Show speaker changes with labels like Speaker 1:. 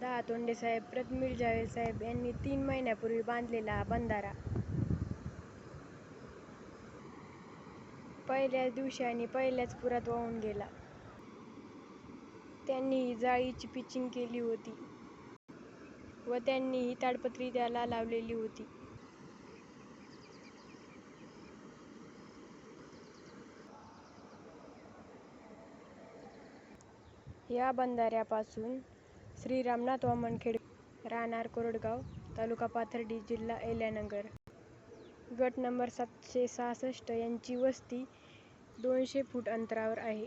Speaker 1: दहा तोंडे साहेब प्रतमीळ जावेद साहेब यांनी तीन महिन्यापूर्वी बांधलेला हा बंधारा पहिल्याच दिवशी आणि पहिल्याच पुरात वाहून गेला. त्यांनी ही जाळीची पिचिंग केली होती व त्यांनी ही ताडपत्री त्याला लावलेली होती. या बंधाऱ्यापासून श्री. रामनाथ वामन राहणार कोरडगाव, तालुका पाथर्डी, जिल्हा एल्यानगर गट नंबर सातशे सहासष्ट यांची वस्ती दोनशे फूट अंतरावर आहे.